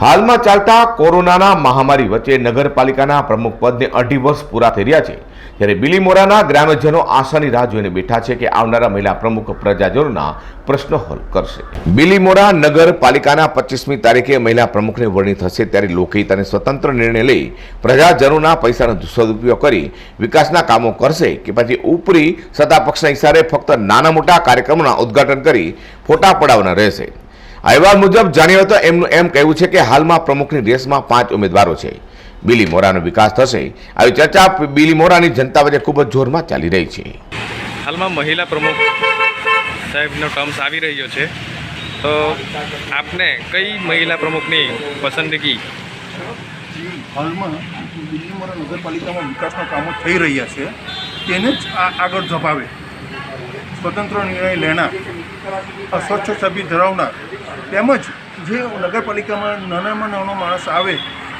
હાલમાં ચાલતા કોરોનાના મહામારી વચ્ચે નગરપાલિકાના પ્રમુખ પદને અઢી વર્ષ પૂરા થઈ રહ્યા છે. ત્યારે બિલીમોરાના ગ્રામ્યજનો આશાની રાહ જોઈને બેઠા છે કે આવનારા મહિલા પ્રમુખ પ્રજાજનોના પ્રશ્નો હલ કરશે. બિલીમોરા નગરપાલિકાના પચીસમી તારીખે મહિલા પ્રમુખને વરણી થશે ત્યારે લોકહિત અને સ્વતંત્ર નિર્ણય લઈ પ્રજાજનોના પૈસાનો સદુપયોગ કરી વિકાસના કામો કરશે કે પછી ઉપરી સત્તા પક્ષના ઇશારે ફક્ત નાના મોટા કાર્યક્રમોના ઉદ્ઘાટન કરી ફોટા પડાવના રહેશે. અહેવાલ મુજબ જાણ્યો હતો એમનું એમ કહેવું છે કે હાલમાં પ્રમુખની રેસમાં પાંચ ઉમેદવારો છે. બિલીમોરાનો વિકાસ થશે. આવી ચર્ચા બિલીમોરાની જનતા વચ્ચે ખૂબ જ જોરમાં ચાલી રહી છે. હાલમાં મહિલા પ્રમુખ સાહેબનો ટર્મ્સ આવી રહ્યો છે. તો આપને કઈ મહિલા પ્રમુખની પસંદગી? હાલમાં બિલીમોરા નગરપાલિકામાં વિકાસના કામો થઈ રહ્યા છે. તેને જ આ આગળ ધપાવે. સ્વતંત્ર નિર્ણય લેનાર અસ્વચ્છ છબી ધરાવનાર તેમજ જે નગરપાલિકામાં નાનામાં નાનો માણસ આવે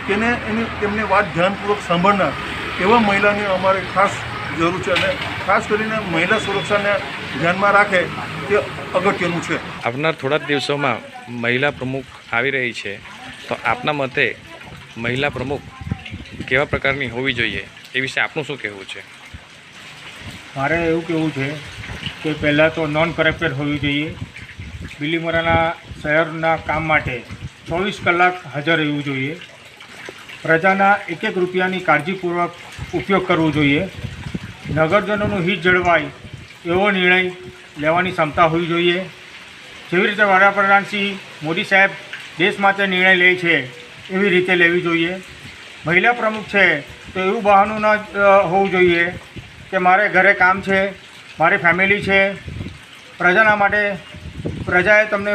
તેને એને તેમને વાત ધ્યાનપૂર્વક સાંભળનાર એવા મહિલાની અમારે ખાસ જરૂર છે અને ખાસ કરીને મહિલા સુરક્ષાને ધ્યાનમાં રાખે તે અગત્યનું છે. આવનાર થોડા જ દિવસોમાં મહિલા પ્રમુખ આવી રહી છે તો આપના મતે મહિલા પ્રમુખ કેવા પ્રકારની હોવી જોઈએ? એ વિશે આપનું શું કહેવું છે? મારે એવું કહેવું છે કે પહેલાં તો નોન કરપ્ટેડ હોવી જોઈએ. બિલીમોરાના શહેરના કામ માટે ચોવીસ કલાક હાજર રહેવું જોઈએ. પ્રજાના એક એક રૂપિયાની કાળજીપૂર્વક ઉપયોગ કરવો જોઈએ. નગરજનોનું હિત જળવાય એવો નિર્ણય લેવાની ક્ષમતા હોવી જોઈએ. જેવી રીતે વડાપ્રધાન શ્રી મોદી સાહેબ દેશ માટે નિર્ણય લે છે એવી રીતે લેવી જોઈએ. મહિલા પ્રમુખ છે તો એવું બહાનું ન હોવું જોઈએ કે મારે ઘરે કામ છે, મારી ફેમિલી છે. પ્રજાના માટે પ્રજાએ તમને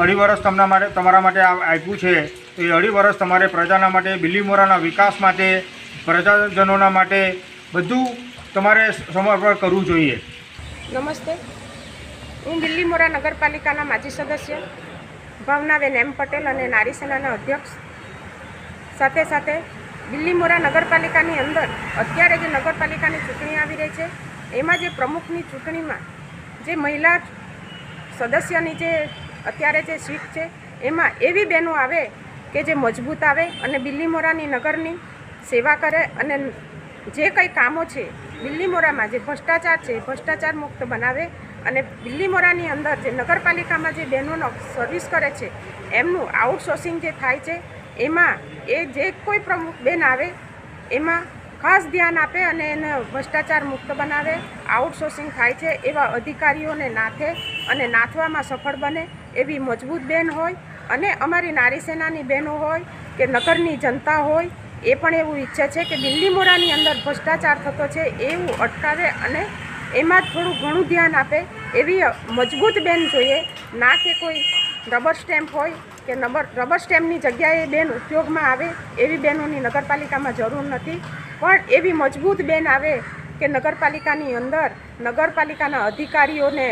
અઢી વર્ષ તમને માટે, તમારા માટે આપ્યું છે. તો એ અઢી વર્ષ તમારે પ્રજાના માટે બિલીમોરાના વિકાસ માટે, પ્રજાજનોના માટે બધું તમારે સમર્પણ કરવું જોઈએ. નમસ્તે. હું બિલ્લીમોરા નગરપાલિકાના માજી સદસ્ય ભાવનાબેન એમ પટેલ અને નારી સેનાના અધ્યક્ષ. સાથે સાથે બિલ્લીમોરા નગરપાલિકાની અંદર અત્યારે જે નગરપાલિકાની ચૂંટણી આવી રહી છે, એમાં જે પ્રમુખની ચૂંટણીમાં જે મહિલા સદસ્યની જે અત્યારે જે સીટ છે, એમાં એવી બહેનો આવે કે જે મજબૂત આવે અને બિલ્લીમોરાની નગરની સેવા કરે અને જે કંઈ કામો છે બિલ્લીમોરામાં જે ભ્રષ્ટાચાર છે ભ્રષ્ટાચાર મુક્ત બનાવે અને બિલ્લીમોરાની અંદર જે નગરપાલિકામાં જે બહેનોનો સર્વિસ કરે છે, એમનું આઉટસોર્સિંગ જે થાય છે, એમાં એ જે કોઈ પ્રમુખ બેન આવે, એમાં ખાસ ધ્યાન આપે અને એને ભ્રષ્ટાચાર મુક્ત બનાવે, આઉટસોર્સિંગ થાય છે એવા અધિકારીઓને નાથે અને નાથવામાં સફળ બને એવી મજબૂત બેન હોય અને અમારી નારી સેનાની બહેનો હોય કે નગરની જનતા હોય, એ પણ એવું ઈચ્છે છે કે બિલ્લીમોરાની અંદર ભ્રષ્ટાચાર થતો છે એવું અટકાવે અને એમાં થોડું ઘણું ધ્યાન આપે એવી મજબૂત બેન જોઈએ, ના કે કોઈ રબર સ્ટેમ્પ હોય કે નંબર રબર સ્ટેમ્પની જગ્યાએ બેન ઉપયોગમાં આવે એવી બહેનોની નગરપાલિકામાં જરૂર નથી. પણ એવી મજબૂત બેન આવે કે નગરપાલિકાની અંદર નગરપાલિકાના અધિકારીઓને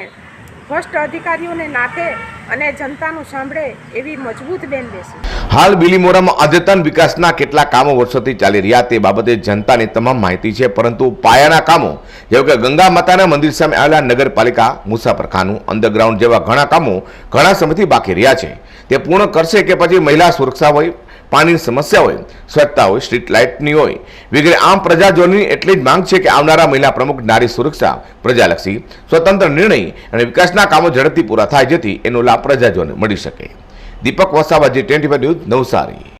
ભ્રષ્ટ અધિકારીઓને નાથે અને જનતાનું સાંભળે એવી મજબૂત બેન બેસે. હાલ બિલીમોરામાં અદ્યતન વિકાસના કેટલા કામો વર્ષોથી ચાલી રહ્યા તે બાબતે જનતાને તમામ માહિતી છે, પરંતુ પાયાના કામો જેવા કે ગંગા માતાના મંદિર સામે આવેલા નગરપાલિકા મુસાફરખાનું અંડરગ્રાઉન્ડ જેવા ઘણા કામો ઘણા સમયથી બાકી રહ્યા છે. તે પૂર્ણ કરશે કે પછી મહિલા સુરક્ષા હોય પાણીની સમસ્યા હોય, સ્વચ્છતા હોય, સ્ટ્રીટ લાઇટની હોય, વગેરે આમ પ્રજાજનોની એટલી જ માંગ છે કે આવનારા મહિલા પ્રમુખ નારી સુરક્ષા, પ્રજાલક્ષી, સ્વતંત્ર નિર્ણય અને વિકાસના કામો ઝડપથી પૂરા થાય જેથી એનો લાભ પ્રજાજનોને મળી શકે. દીપક વસાવા, જે ટ્વેન્ટી ન્યૂઝ, નવસારી.